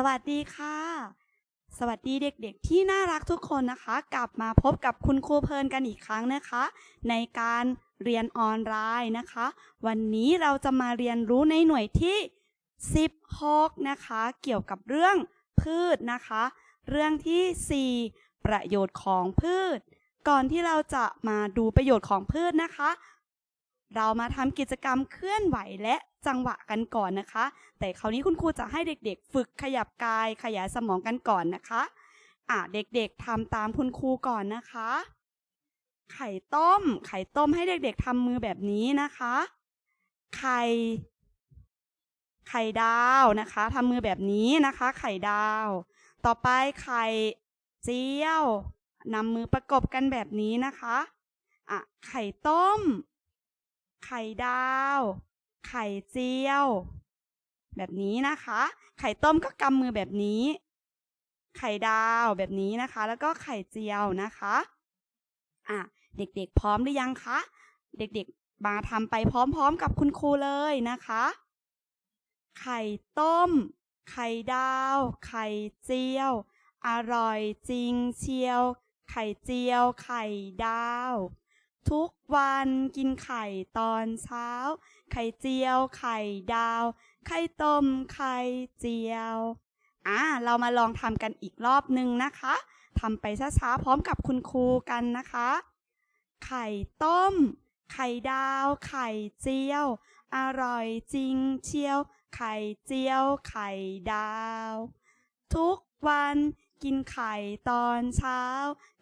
สวัสดีค่ะ สวัสดีเด็กๆ ที่น่ารักทุกคนนะคะ กลับมาพบกับคุณครูเพลินกันอีกครั้งนะคะ ในการเรียนออนไลน์นะคะ วันนี้เราจะมาเรียนรู้ในหน่วยที่ 16 นะคะ เกี่ยวกับเรื่องพืชนะคะ เรื่องทีสี่4 ประโยชน์ของพืช ก่อนที่เราจะมาดูประโยชน์ของพืชนะคะ เรามาทำกิจกรรมเคลื่อนไหวและจังหวะกันก่อนนะคะ แต่คราวนี้คุณครูจะให้เด็กๆ ฝึกขยับกายขยายสมองกันก่อนนะคะอะเด็กๆทำตามคุณครูก่อนนะคะ ไข่ต้ม ไข่ต้มให้เด็กๆทำมือแบบนี้นะคะ ไข่ ไข่ดาวนะคะทำมือแบบนี้นะคะ ไข่ดาว ต่อไปไข่เจียวนำมือประกบกันแบบนี้นะคะอะไข่ต้ม ไข่ดาว ไข่เจียว แบบนี้นะคะ ไข่ต้มก็กำมือแบบนี้ ไข่ดาวแบบนี้นะคะ แล้วก็ไข่เจียวนะคะอะเด็กๆพร้อมหรือยังคะ เด็กๆมาทำไปพร้อมๆกับคุณครูเลยนะคะ ไข่ต้ม ไข่ดาว ไข่เจียว อร่อยจริงเชียว ไข่เจียว ไข่ดาว ทุกวันกินไข่ตอนเช้า ไข่เจียว ไข่ดาว ไข่ต้ม ไข่เจียว อ่า เรามาลองทำกันอีกรอบหนึ่งนะคะทำไปช้าๆพร้อมกับคุณครูกันนะคะ ไข่ต้ม ไข่ดาว ไข่เจียว อร่อยจริงเชียว ไข่เจียว ไข่ดาว ทุกวันกินไข่ตอนเช้า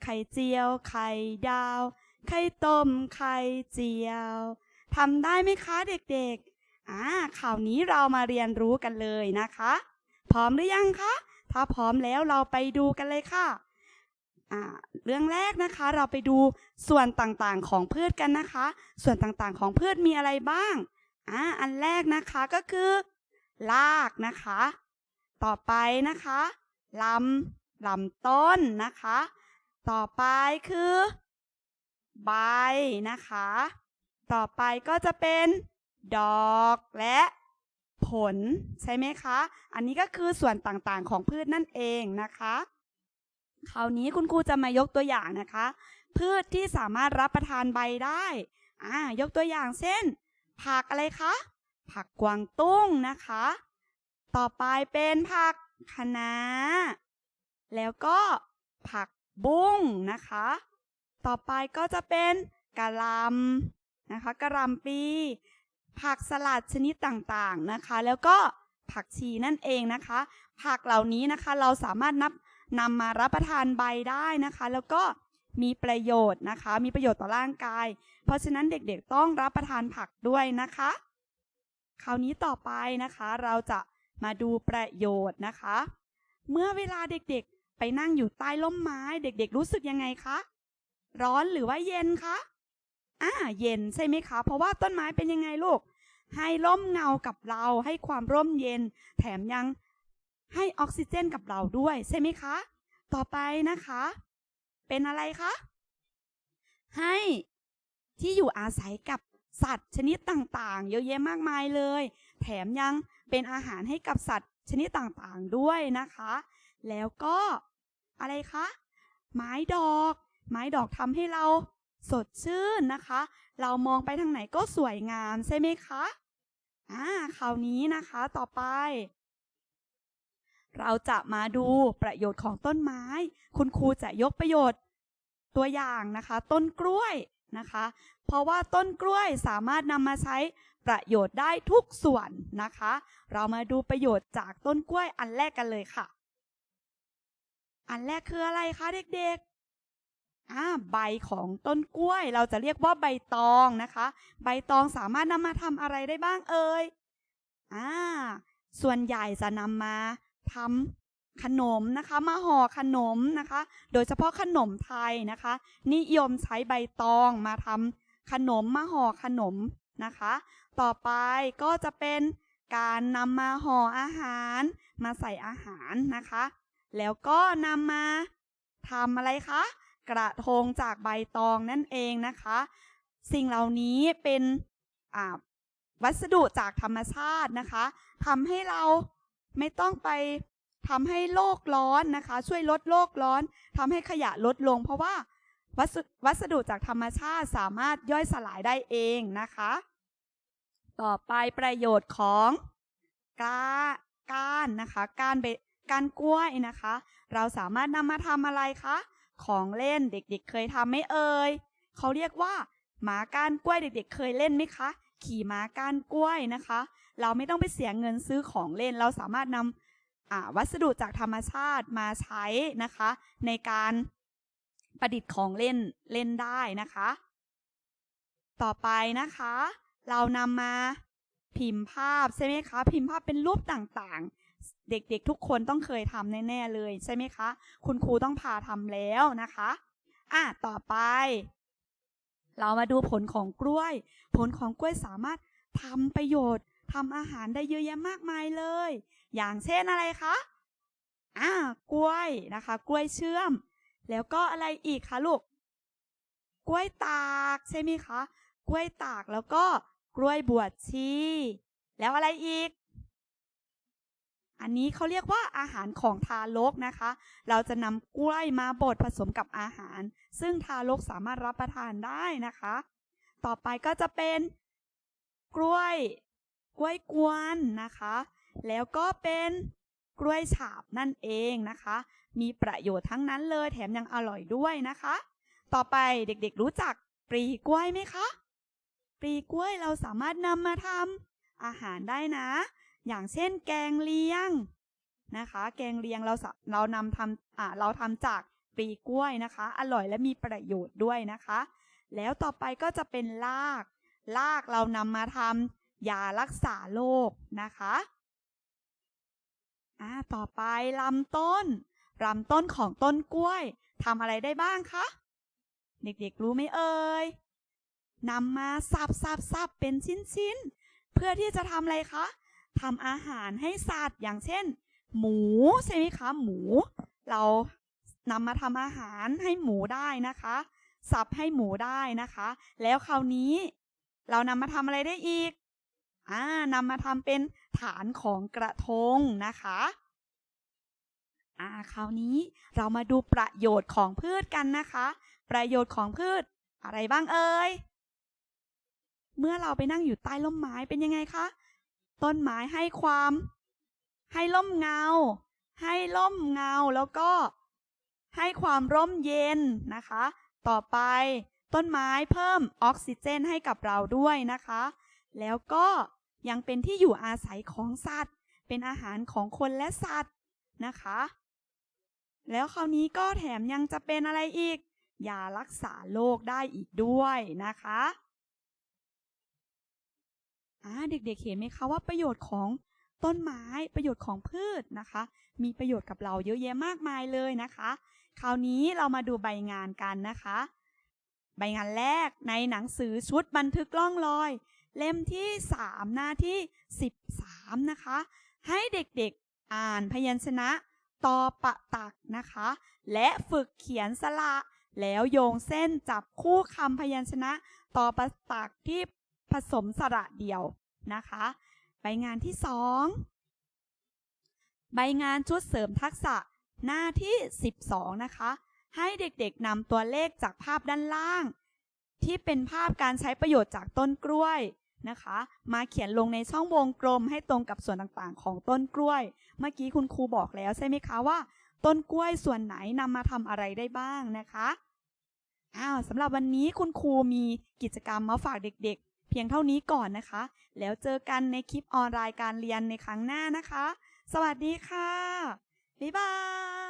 ไข่เจียว ไข่ดาว ไข่ต้ม ไข่เจียวทำได้ไหมคะเด็กๆ อ่าข่าวนี้เรามาเรียนรู้กันเลยนะคะ พร้อมหรือยังคะ ถ้าพร้อมแล้วเราไปดูกันเลยค่ะ อ่า เรื่องแรกนะคะเราไปดูส่วนต่างๆของพืชกันนะคะ ส่วนต่างๆของพืชมีอะไรบ้าง อ่า อันแรกนะคะก็คือรากนะคะ ต่อไปนะคะลำลำต้นนะคะ ต่อไปคือ ใบนะคะ ต่อไปก็จะเป็นดอกและผลใช่ไหมคะ อันนี้ก็คือส่วนต่างๆของพืชนั่นเองนะคะ คราวนี้คุณครูจะมายกตัวอย่างนะคะ พืชที่สามารถรับประทานใบได้อ่ายกตัวอย่างเช่น ผักอะไรคะ ผักกวางตุ้งนะคะ ต่อไปเป็นผักคะน้า แล้วก็ผักบุ้งนะคะ ต่อไปก็จะเป็นกะหล่ำนะคะกะหล่ำปี ผักสลัดชนิดต่างๆนะคะ แล้วก็ผักชีนั่นเองนะคะ ผักเหล่านี้นะคะเราสามารถนับนำมารับประทานใบได้นะคะ แล้วก็มีประโยชน์นะคะ มีประโยชน์ต่อร่างกาย เพราะฉะนั้นเด็กๆต้องรับประทานผักด้วยนะคะ คราวนี้ต่อไปนะคะ เราจะมาดูประโยชน์นะคะ เมื่อเวลาเด็กๆไปนั่งอยู่ใต้ร่มไม้ เด็กๆรู้สึกยังไงคะ ร้อนหรือว่าเย็นคะอ่าเย็นใช่ไหมคะ เพราะว่าต้นไม้เป็นยังไงลูก ให้ร่มเงากับเรา ให้ความร่มเย็น แถมยังให้ออกซิเจนกับเราด้วยใช่ไหมคะ ต่อไปนะคะ เป็นอะไรคะ ให้ที่อยู่อาศัยกับสัตว์ชนิดต่างๆ เยอะแยะมากมายเลย แถมยังเป็นอาหารให้กับสัตว์ชนิดต่างๆด้วยนะคะ แล้วก็อะไรคะ ไม้ดอก ไม้ดอกทำให้เราสดชื่นนะคะ เรามองไปทางไหนก็สวยงามใช่ไหมคะ อ่า คราวนี้นะคะต่อไป เราจะมาดูประโยชน์ของต้นไม้ คุณครูจะยกประโยชน์ ตัวอย่างนะคะ ต้นกล้วยนะคะ เพราะว่าต้นกล้วยสามารถนำมาใช้ประโยชน์ได้ทุกส่วนนะคะ เรามาดูประโยชน์จากต้นกล้วยอันแรกกันเลยค่ะ อันแรกคืออะไรคะเด็กๆ อ่าใบของต้นกล้วย เราจะเรียกว่าใบตองนะคะ ใบตองสามารถนำมาทำอะไรได้บ้างเอ่ยอ่าส่วนใหญ่จะนำมาทำขนมนะคะ มาห่อขนมนะคะ โดยเฉพาะขนมไทยนะคะ นิยมใช้ใบตองมาทำขนมมาห่อขนมนะคะ ต่อไปก็จะเป็นการนำมาห่ออาหาร มาใส่อาหารนะคะ แล้วก็นำมาทำอะไรคะ กระทงจากใบตองนั่นเองนะคะ สิ่งเหล่านี้เป็นวัสดุจากธรรมชาตินะคะทำให้เราไม่ต้องไปทำให้โลกร้อนนะคะ ช่วยลดโลกร้อนทำให้ขยะลดลง เพราะว่าวัสดุวัสดุจากธรรมชาติสามารถย่อยสลายได้เองนะคะ ต่อไปประโยชน์ของกล้าก้านนะคะก้านเบก้านกล้วยนะคะ เราสามารถนำมาทำอะไรคะ ของเล่นเด็กๆเคยทำไหมเอ่ยเขาเรียกว่าหมาก้านกล้วยเด็กๆเคยเล่นไหมคะ ขี่หมาก้านกล้วยนะคะ เราไม่ต้องไปเสียเงินซื้อของเล่น เราสามารถนำวัสดุจากธรรมชาติมาใช้นะคะ ในการประดิษฐ์ของเล่นเล่นได้นะคะ ต่อไปนะคะ เรานำมาพิมพ์ภาพใช่ไหมคะ พิมพ์ภาพเป็นรูปต่างๆ เด็กๆทุกคนต้องเคยทำแน่ๆเลยใช่ไหมคะ คุณครูต้องพาทำแล้วนะคะอะต่อไป เรามาดูผลของกล้วย ผลของกล้วยสามารถทำประโยชน์ทำอาหารได้เยอะแยะมากมายเลย อย่างเช่นอะไรคะอ่ากล้วยนะคะ กล้วยเชื่อม แล้วก็อะไรอีกคะลูก กล้วยตากใช่ไหมคะ กล้วยตากแล้วก็กล้วยบวชชี แล้วอะไรอีก อันนี้เขาเรียกว่าอาหารของทารกนะคะ เราจะนำกล้วยมาบดผสมกับอาหาร ซึ่งทารกสามารถรับประทานได้นะคะ ต่อไปก็จะเป็นกล้วย กล้วยกวนนะคะ แล้วก็เป็นกล้วยฉาบนั่นเองนะคะ มีประโยชน์ทั้งนั้นเลยแถมยังอร่อยด้วยนะคะ ต่อไปเด็กๆรู้จักปลีกล้วยไหมคะปลีกล้วยเราสามารถนำมาทำอาหารได้นะ อย่างเช่น แกงเลียงนะคะ แกงเลียงเราสะเรานำทำอ่าเราทำจากปลีกล้วยนะคะ อร่อยและมีประโยชน์ด้วยนะคะ แล้วต่อไปก็จะเป็นรากรากเรานำมาทำยารักษาโรคนะคะอ่าต่อไปลำต้นลำต้นของต้นกล้วยทำอะไรได้บ้างคะเด็กๆรู้ไหมเอ่ยนำมาสับสับสับเป็นชิ้นๆเพื่อที่จะทำอะไรคะ ทำอาหารให้สัตว์อย่างเช่น หมูใช่ไหมคะ หมู เรานำมาทำอาหารให้หมูได้นะคะ สับให้หมูได้นะคะ แล้วคราวนี้ เรานำมาทำอะไรได้อีกอ่านำมาทำเป็นฐานของกระทงนะคะอ่าคราวนี้เรามาดูประโยชน์ของพืชกันนะคะ ประโยชน์ของพืชอะไรบ้างเอ่ย เมื่อเราไปนั่งอยู่ใต้ร่มไม้เป็นยังไงคะ ต้นไม้ให้ความ ให้ร่มเงา ให้ร่มเงาแล้วก็ ให้ความร่มเย็นนะคะ ต่อไปต้นไม้เพิ่มออกซิเจนให้กับเราด้วยนะคะ แล้วก็ยังเป็นที่อยู่อาศัยของสัตว์ เป็นอาหารของคนและสัตว์นะคะ แล้วคราวนี้ก็แถมยังจะเป็นอะไรอีกยารักษาโรคได้อีกด้วยนะคะ เด็กๆเห็นไหมคะว่าประโยชน์ของต้นไม้ประโยชน์ของพืชนะคะ มีประโยชน์กับเราเยอะแยะมากมายเลยนะคะ คราวนี้เรามาดูใบงานกันนะคะ ใบงานแรกในหนังสือชุดบันทึกล่องรอย เล่มที่ 3 หน้าที่ 13 นะคะ ให้เด็กๆอ่านพยัญชนะตอปะตักนะคะ และฝึกเขียนสระแล้วโยงเส้นจับคู่คำพยัญชนะตอปะตักที่ผสมสระเดียว นะคะ ใบงานที่ 2 ใบงานชุดเสริมทักษะหน้าที่ 12 นะคะ ให้เด็กๆนำตัวเลขจากภาพด้านล่าง ที่เป็นภาพการใช้ประโยชน์จากต้นกล้วยนะคะ มาเขียนลงในช่องวงกลมให้ตรงกับส่วนต่างๆ ของต้นกล้วย เมื่อกี้คุณครูบอกแล้วใช่ไหมคะว่า ต้นกล้วยส่วนไหนนำมาทำอะไรได้บ้างนะคะอ้าวสำหรับวันนี้คุณครูมีกิจกรรมมาฝากเด็กๆ พียงเท่านี้ก่อนนะคะ แล้วเจอกันในคลิปออนไลน์การเรียนในครั้งหน้านะคะ สวัสดีค่ะ บ๊ายบาย